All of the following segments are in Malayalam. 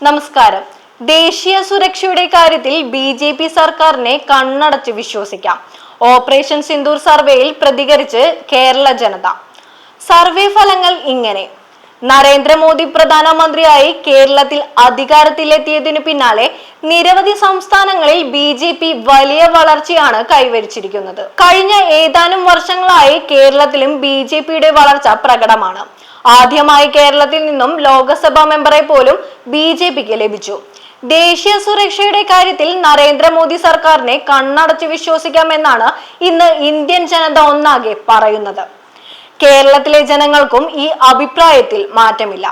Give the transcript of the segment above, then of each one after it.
നമസ്കാരം. ദേശീയ സുരക്ഷയുടെ കാര്യത്തിൽ ബി ജെ പി സർക്കാരിനെ കണ്ണടച്ച് വിശ്വസിക്കാം. ഓപ്പറേഷൻ സിന്ദൂർ സർവേയിൽ പ്രതികരിച്ച് കേരള ജനത. സർവേ ഫലങ്ങൾ ഇങ്ങനെ. നരേന്ദ്രമോദി പ്രധാനമന്ത്രിയായി കേരളത്തിൽ അധികാരത്തിലെത്തിയതിനു പിന്നാലെ നിരവധി സംസ്ഥാനങ്ങളിൽ ബി ജെ പി വലിയ വളർച്ചയാണ് കൈവരിച്ചിരിക്കുന്നത്. കഴിഞ്ഞ ഏതാനും വർഷങ്ങളായി കേരളത്തിലും ബി ജെ പിയുടെ വളർച്ച പ്രകടമാണ്. ആദ്യമായി കേരളത്തിൽ നിന്നും ലോക്സഭാ മെമ്പറെ പോലും ബി ജെ പിക്ക് ലഭിച്ചു. ദേശീയ സുരക്ഷയുടെ കാര്യത്തിൽ നരേന്ദ്രമോദി സർക്കാരിനെ കണ്ണടച്ച് വിശ്വസിക്കാമെന്നാണ് ഇന്ന് ഇന്ത്യൻ ജനത ഒന്നാകെ പറയുന്നത്. കേരളത്തിലെ ജനങ്ങൾക്കും ഈ അഭിപ്രായത്തിൽ മാറ്റമില്ല.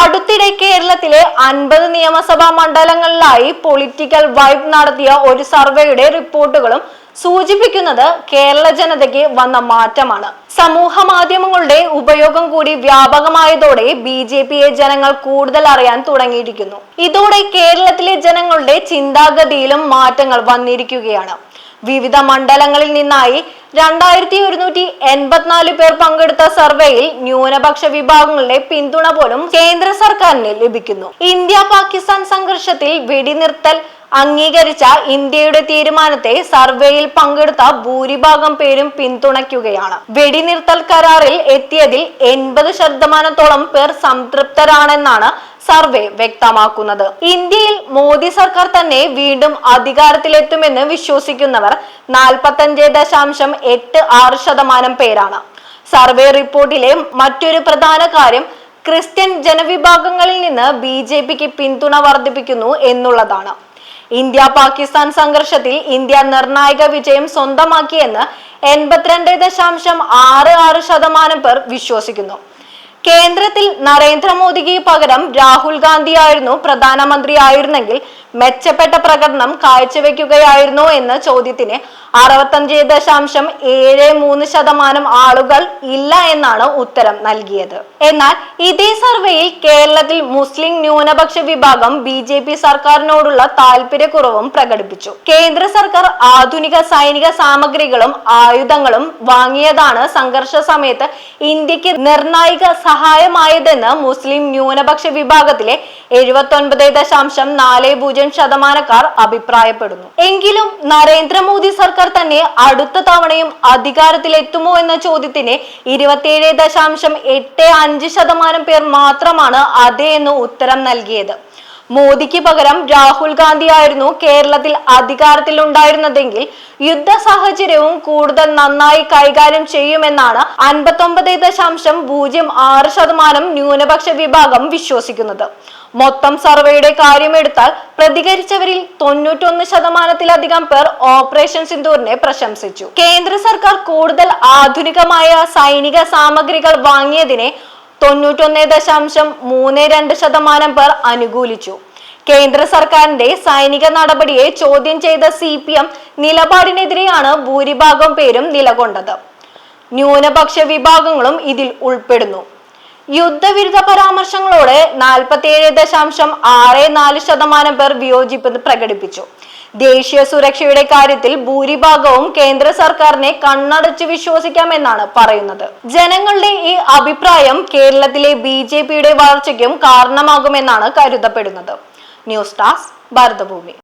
അടുത്തിടെ കേരളത്തിലെ അൻപത് നിയമസഭാ മണ്ഡലങ്ങളിലായി പൊളിറ്റിക്കൽ വൈബ് നടത്തിയ ഒരു സർവേയുടെ റിപ്പോർട്ടുകളും സൂചിപ്പിക്കുന്നത് കേരള ജനതയ്ക്ക് വന്ന മാറ്റമാണ്. സമൂഹ മാധ്യമങ്ങളുടെ ഉപയോഗം കൂടി വ്യാപകമായതോടെ ബി ജെ പിയെ ജനങ്ങൾ കൂടുതൽ അറിയാൻ തുടങ്ങിയിരിക്കുന്നു. ഇതോടെ കേരളത്തിലെ ജനങ്ങളുടെ ചിന്താഗതിയിലും മാറ്റങ്ങൾ വന്നിരിക്കുകയാണ്. വിവിധ മണ്ഡലങ്ങളിൽ നിന്നായി രണ്ടായിരത്തി ഒരുന്നൂറ്റി എൺപത്തിനാല് പേർ പങ്കെടുത്ത സർവേയിൽ ന്യൂനപക്ഷ വിഭാഗങ്ങളുടെ പിന്തുണ പോലും കേന്ദ്ര സർക്കാരിന് ലഭിക്കുന്നു. ഇന്ത്യ പാകിസ്ഥാൻ സംഘർഷത്തിൽ വെടിനിർത്തൽ അംഗീകരിച്ച ഇന്ത്യയുടെ തീരുമാനത്തെ സർവേയിൽ പങ്കെടുത്ത ഭൂരിഭാഗം പേരും പിന്തുണയ്ക്കുകയാണ്. വെടിനിർത്തൽ കരാറിൽ എത്തിയതിൽ എൺപത് ശതമാനത്തോളം പേർ സംതൃപ്തരാണെന്നാണ് സർവേ വ്യക്തമാക്കുന്നത്. ഇന്ത്യയിൽ മോദി സർക്കാർ തന്നെ വീണ്ടും അധികാരത്തിലെത്തുമെന്ന് വിശ്വസിക്കുന്നവർ നാൽപ്പത്തഞ്ച് ദശാംശം എട്ട് ആറ് ശതമാനം പേരാണ്. സർവേ റിപ്പോർട്ടിലെ മറ്റൊരു പ്രധാന കാര്യം ക്രിസ്ത്യൻ ജനവിഭാഗങ്ങളിൽ നിന്ന് ബി ജെ പിക്ക് പിന്തുണ വർദ്ധിപ്പിക്കുന്നു എന്നുള്ളതാണ്. ഇന്ത്യ പാകിസ്ഥാൻ സംഘർഷത്തിൽ ഇന്ത്യ നിർണായക വിജയം സ്വന്തമാക്കിയെന്ന് എൺപത്തിരണ്ട് ദശാംശം ആറ് ആറ് ശതമാനം പേർ വിശ്വസിക്കുന്നു. കേന്ദ്രത്തിൽ നരേന്ദ്രമോദിക്ക് പകരം രാഹുൽ ഗാന്ധിയായിരുന്നു പ്രധാനമന്ത്രിയായിരുന്നെങ്കിൽ മെച്ചപ്പെട്ട പ്രകടനം കാഴ്ചവെക്കുകയായിരുന്നു എന്ന ചോദ്യത്തിന് അറുപത്തഞ്ച് ദശാംശം ഏഴ് മൂന്ന് ശതമാനം ആളുകൾ ഇല്ല എന്നാണ് ഉത്തരം നൽകിയത്. എന്നാൽ ഇതേ സർവേയിൽ കേരളത്തിൽ മുസ്ലിം ന്യൂനപക്ഷ വിഭാഗം ബി ജെ പി സർക്കാരിനോടുള്ള താല്പര്യക്കുറവും പ്രകടിപ്പിച്ചു. കേന്ദ്ര സർക്കാർ ആധുനിക സൈനിക സാമഗ്രികളും ആയുധങ്ങളും വാങ്ങിയതാണ് സംഘർഷ സമയത്ത് ഇന്ത്യയ്ക്ക് നിർണായക സഹായമായതെന്ന് മുസ്ലിം ന്യൂനപക്ഷ വിഭാഗത്തിലെ എഴുപത്തി ഒൻപത് ദശാംശം നാല് പൂജ്യം ശതമാനക്കാർ അഭിപ്രായപ്പെടുന്നു. എങ്കിലും നരേന്ദ്രമോദി സർക്കാർ തന്നെ അടുത്ത തവണയും അധികാരത്തിലെത്തുമോ എന്ന ചോദ്യത്തിന് ഇരുപത്തിയേഴ് ദശാംശം എട്ട് അഞ്ച് ശതമാനം പേർ മാത്രമാണ് അതെ എന്ന് ഉത്തരം നൽകിയത്. മോദിക്ക് പകരം രാഹുൽ ഗാന്ധി ആയിരുന്നു കേരളത്തിൽ അധികാരത്തിൽ ഉണ്ടായിരുന്നതെങ്കിൽ യുദ്ധ സാഹചര്യവും കൂടുതൽ നന്നായി കൈകാര്യം ചെയ്യുമെന്നാണ് അൻപത്തൊമ്പത് ദശാംശം പൂജ്യം ആറ് ശതമാനം ന്യൂനപക്ഷ വിഭാഗം വിശ്വസിക്കുന്നത്. മൊത്തം സർവേയുടെ കാര്യമെടുത്താൽ പ്രതികരിച്ചവരിൽ തൊണ്ണൂറ്റൊന്ന് ശതമാനത്തിലധികം പേർ ഓപ്പറേഷൻ സിന്ദൂറിനെ പ്രശംസിച്ചു. കേന്ദ്ര സർക്കാർ കൂടുതൽ ആധുനികമായ സൈനിക സാമഗ്രികൾ വാങ്ങിയതിനെ തൊണ്ണൂറ്റൊന്ന് ദശാംശം മൂന്ന് രണ്ട് ശതമാനം പേർ അനുകൂലിച്ചു. കേന്ദ്ര സർക്കാരിന്റെ സൈനിക നടപടിയെ ചോദ്യം ചെയ്ത സി പി എം നിലപാടിനെതിരെയാണ് ഭൂരിഭാഗം പേരും നിലകൊണ്ടത്. ന്യൂനപക്ഷ വിഭാഗങ്ങളും ഇതിൽ ഉൾപ്പെടുന്നു. യുദ്ധവിരുദ്ധ പരാമർശങ്ങളോട് നാൽപ്പത്തിയേഴ് ദശാംശം ആറ് നാല് ശതമാനം പേർ വിയോജിപ്പ് പ്രകടിപ്പിച്ചു. ദേശീയ സുരക്ഷയുടെ കാര്യത്തിൽ ഭൂരിഭാഗവും കേന്ദ്ര സർക്കാരിനെ കണ്ണടച്ച് വിശ്വസിക്കാമെന്നാണ് പറയുന്നത്. ജനങ്ങളുടെ ഈ അഭിപ്രായം കേരളത്തിലെ ബി ജെ പിയുടെ വളർച്ചയ്ക്കും കാരണമാകുമെന്നാണ് കരുതപ്പെടുന്നത്. News task Bharatabhoomi.